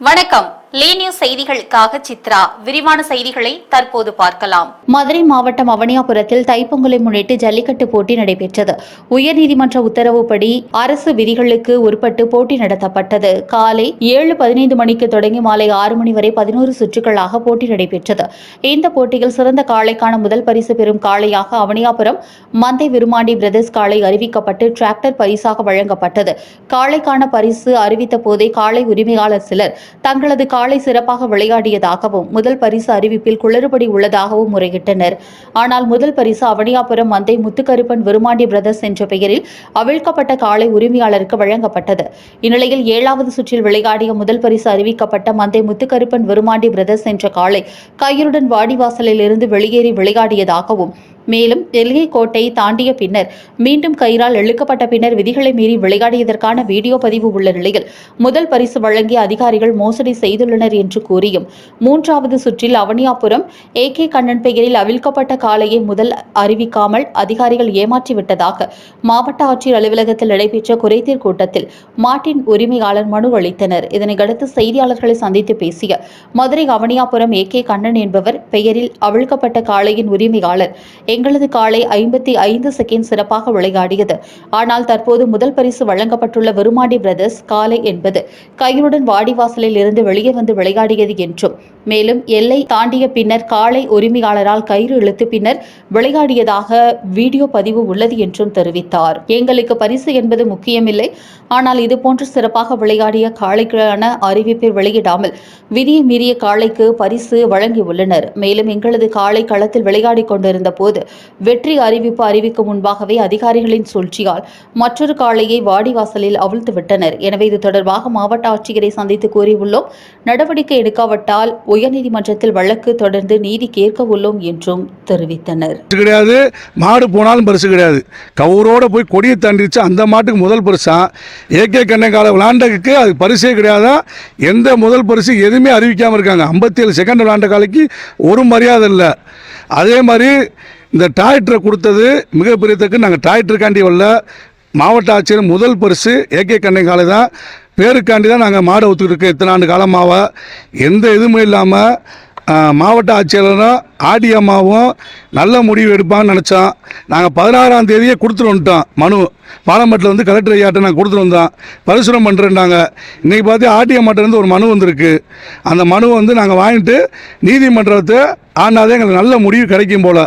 வணக்கம். லீ செய்திகளுக்காக சித்ரா. விரிவான செய்திகளை தற்போது பார்க்கலாம். மதுரை மாவட்டம் அவனியாபுரத்தில் தைப்பொங்கலை முன்னிட்டு ஜல்லிக்கட்டு போட்டி நடைபெற்றது. உயர்நீதிமன்ற உத்தரவுப்படி அரசு விதிகளுக்கு உட்பட்டு போட்டி நடத்தப்பட்டது. காலை ஏழு பதினைந்து மணிக்கு தொடங்கி மாலை ஆறு மணி வரை பதினோரு சுற்றுகளாக போட்டி நடைபெற்றது. இந்த போட்டியில் சிறந்த காளைக்கான முதல் பரிசு பெறும் காளையாக அவனியாபுரம் மந்தை விருமாண்டி பிரதர்ஸ் காளை அறிவிக்கப்பட்டு டிராக்டர் பரிசாக வழங்கப்பட்டது. காளைக்கான பரிசு அறிவித்த போதே காளை உரிமையாளர் சிலர் தங்களது காளை சிறப்பாக விளையாடியதாகவும் முதல் பரிசு அறிவிப்பில் குளறுபடி உள்ளதாகவும் முறையிட்டனர். ஆனால் முதல் பரிசு அவனியாபுரம் மந்தை முத்துக்கருப்பன் விருமாண்டி பிரதர்ஸ் என்ற பெயரில் அவிழ்க்கப்பட்ட காளை உரிமையாளருக்கு வழங்கப்பட்டது. இந்நிலையில் ஏழாவது சுற்றில் விளையாடிய முதல் பரிசு அறிவிக்கப்பட்ட மந்தை முத்துக்கருப்பன் விருமாண்டி பிரதர்ஸ் என்ற காளை கயிறுடன் வாடிவாசலில் இருந்து வெளியேறி விளையாடியதாகவும் மேலும் எல்கை கோட்டை தாண்டிய பின்னர் மீண்டும் கயிறால் இழுக்கப்பட்ட பின்னர் விதிகளை மீறி விளையாடியதற்கான வீடியோ பதிவு உள்ள நிலையில் முதல் பரிசு வழங்கிய அதிகாரிகள் மோசடி செய்துள்ளனர் என்று கூறியும் மூன்றாவது சுற்றில் அவனியாபுரம் ஏ கே கண்ணன் பெயரில் அவிழ்க்கப்பட்ட காளையை முதல் அறிவிக்காமல் அதிகாரிகள் ஏமாற்றிவிட்டதாக மாவட்ட ஆட்சியர் அலுவலகத்தில் நடைபெற்ற குறைதீர் கூட்டத்தில் மாட்டின் உரிமையாளர் மனு அளித்தனர். இதனையடுத்து செய்தியாளர்களை சந்தித்து பேசிய மதுரை அவனியாபுரம் ஏ கே கண்ணன் என்பவர் பெயரில் அவிழ்க்கப்பட்ட காளையின் உரிமையாளர் எங்களது காளை ஐம்பத்தி ஐந்து செகண்ட் சிறப்பாக விளையாடியது. ஆனால் தற்போது முதல் பரிசு வழங்கப்பட்டுள்ள விருமாண்டி பிரதர்ஸ் காளை என்பது கையுடன் வாடிவாசலில் இருந்து வெளியே வந்து விளையாடியது என்றும் மேலும் எல்லை தாண்டிய பின்னர் காளை உரிமையாளரால் கயிறு இழுத்து பின்னர் விளையாடியதாக வீடியோ பதிவு உள்ளது என்றும் தெரிவித்தார். எங்களுக்கு பரிசு என்பது முக்கியமில்லை. ஆனால் இதுபோன்று சிறப்பாக விளையாடிய காளைக்கான அறிவிப்பை வெளியிடாமல் விதியை மீறிய காளைக்கு பரிசு வழங்கியுள்ளனர். மேலும் எங்களது காளை களத்தில் விளையாடிக் கொண்டிருந்த போது வெற்றி அறிவிப்பு அறிவிக்கும் முன்பாகவே அதிகாரிகளின் சூழ்ச்சியால் மற்றொரு காளையை வாடிவாசலில் அவிழ்த்து விட்டனர். எனவே இது தொடர்பாக மாவட்ட ஆட்சியரை சந்தித்து கூறியுள்ளோம். நடவடிக்கை எடுக்காவிட்டால் உயர்நீதிமன்றத்தில் வழக்கு தொடர்ந்து நீதி கேட்க உள்ளோம் என்றும் தெரிவித்தனர். கிடையாது. மாடு போனாலும் பரிசு கிடையாது. கவுரோட போய் கொடியை தாண்டிச்சு அந்த மாட்டுக்கு முதல் பரிசா. ஏகே கண்ணங்கால விளாண்டதுக்கு அது பரிசே கிடையாதான் எந்த முதல் பரிசு எதுவுமே அறிவிக்காமல் இருக்காங்க. ஐம்பத்தி ஏழு செகண்ட் விளாண்ட காலைக்கு ஒரு மரியாதை இல்லை. அதே மாதிரி இந்த டிராக்டரை கொடுத்தது மிகப்பெரியதுக்கு நாங்கள் டிராக்டருக்காண்டி வரல. மாவட்ட ஆட்சியர் முதல் பரிசு ஏகே கண்ணங்காலை தான். பேருக்காண்டி தான் நாங்கள் மாடை ஊற்றுக்கிட்டு இருக்கோம். இத்தனை ஆண்டு காலமாக எந்த இதுவுமே இல்லாமல் மாவட்ட ஆட்சியாளரும் ஆடி அம்மாவும் நல்ல முடிவு எடுப்பான்னு நினச்சோம் நாங்கள் பதினாறாம் தேதியே கொடுத்துட்டு வந்துட்டோம் மனு. பாலம்பட்டில் வந்து கலெக்டர் ஐயாட்ட நாங்கள் கொடுத்துட்டு வந்தோம். பரிசுரம் பண்ணுறேன்னாங்க இன்றைக்கி பார்த்து ஆடி அம்மாட்டிலேருந்து ஒரு மனு வந்திருக்கு. அந்த மனுவை வந்து நாங்கள் வாங்கிட்டு நீதிமன்றத்தை ஆனாதே எங்களுக்கு நல்ல முடிவு கிடைக்கும் போல்.